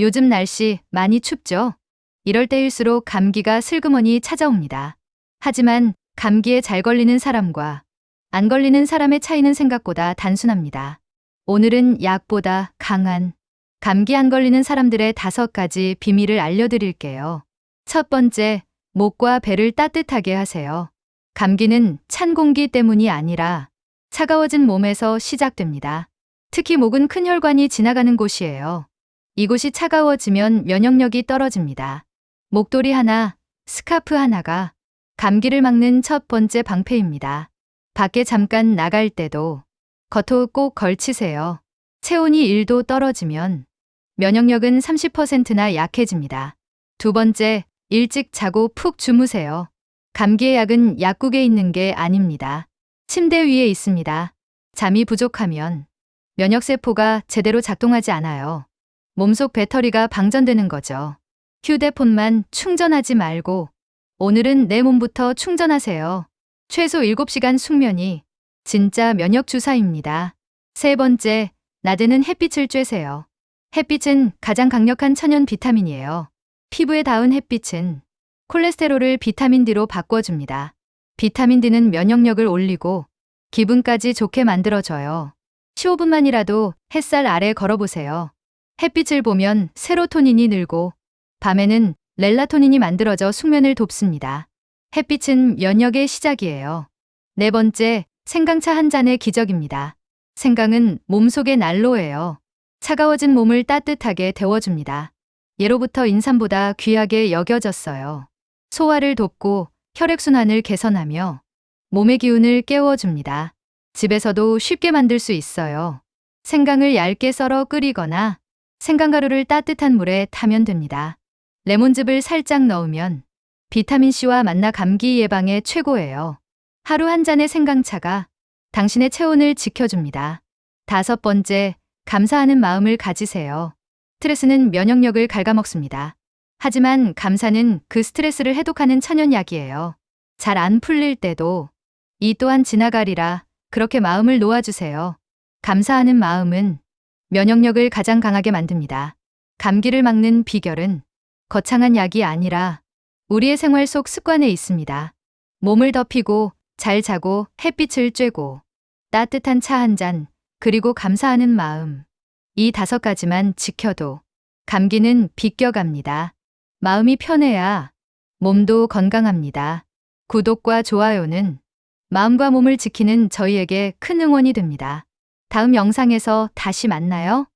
요즘 날씨 많이 춥죠? 이럴 때일수록 감기가 슬그머니 찾아옵니다. 하지만 감기에 잘 걸리는 사람과 안 걸리는 사람의 차이는 생각보다 단순합니다. 오늘은 약보다 강한 감기 안 걸리는 사람들의 다섯 가지 비밀을 알려드릴게요. 첫 번째, 목과 배를 따뜻하게 하세요. 감기는 찬 공기 때문이 아니라 차가워진 몸에서 시작됩니다. 특히 목은 큰 혈관이 지나가는 곳이에요. 이곳이 차가워지면 면역력이 떨어집니다. 목도리 하나, 스카프 하나가 감기를 막는 첫 번째 방패입니다. 밖에 잠깐 나갈 때도 겉옷 꼭 걸치세요. 체온이 1도 떨어지면 면역력은 30%나 약해집니다. 두 번째, 일찍 자고 푹 주무세요. 감기의 약은 약국에 있는 게 아닙니다. 침대 위에 있습니다. 잠이 부족하면 면역세포가 제대로 작동하지 않아요. 몸속 배터리가 방전되는 거죠. 휴대폰만 충전하지 말고 오늘은 내 몸부터 충전하세요. 최소 7시간 숙면이 진짜 면역 주사입니다. 세 번째, 낮에는 햇빛을 쬐세요. 햇빛은 가장 강력한 천연 비타민이에요. 피부에 닿은 햇빛은 콜레스테롤을 비타민 D로 바꿔줍니다. 비타민 D는 면역력을 올리고 기분까지 좋게 만들어줘요. 15분만이라도 햇살 아래 걸어보세요. 햇빛을 보면 세로토닌이 늘고 밤에는 렐라토닌이 만들어져 숙면을 돕습니다. 햇빛은 면역의 시작이에요. 네 번째, 생강차 한 잔의 기적입니다. 생강은 몸속의 난로예요. 차가워진 몸을 따뜻하게 데워줍니다. 예로부터 인삼보다 귀하게 여겨졌어요. 소화를 돕고 혈액순환을 개선하며 몸의 기운을 깨워줍니다. 집에서도 쉽게 만들 수 있어요. 생강을 얇게 썰어 끓이거나 생강가루를 따뜻한 물에 타면 됩니다. 레몬즙을 살짝 넣으면 비타민C와 만나 감기 예방에 최고예요. 하루 한 잔의 생강차가 당신의 체온을 지켜줍니다. 다섯 번째, 감사하는 마음을 가지세요. 스트레스는 면역력을 갉아먹습니다. 하지만 감사는 그 스트레스를 해독하는 천연약이에요. 잘 안 풀릴 때도 이 또한 지나가리라 그렇게 마음을 놓아주세요. 감사하는 마음은 면역력을 가장 강하게 만듭니다. 감기를 막는 비결은 거창한 약이 아니라 우리의 생활 속 습관에 있습니다. 몸을 덮이고 잘 자고 햇빛을 쬐고 따뜻한 차 한 잔, 그리고 감사하는 마음. 이 다섯 가지만 지켜도 감기는 비껴갑니다. 마음이 편해야 몸도 건강합니다. 구독과 좋아요는 마음과 몸을 지키는 저희에게 큰 응원이 됩니다. 다음 영상에서 다시 만나요.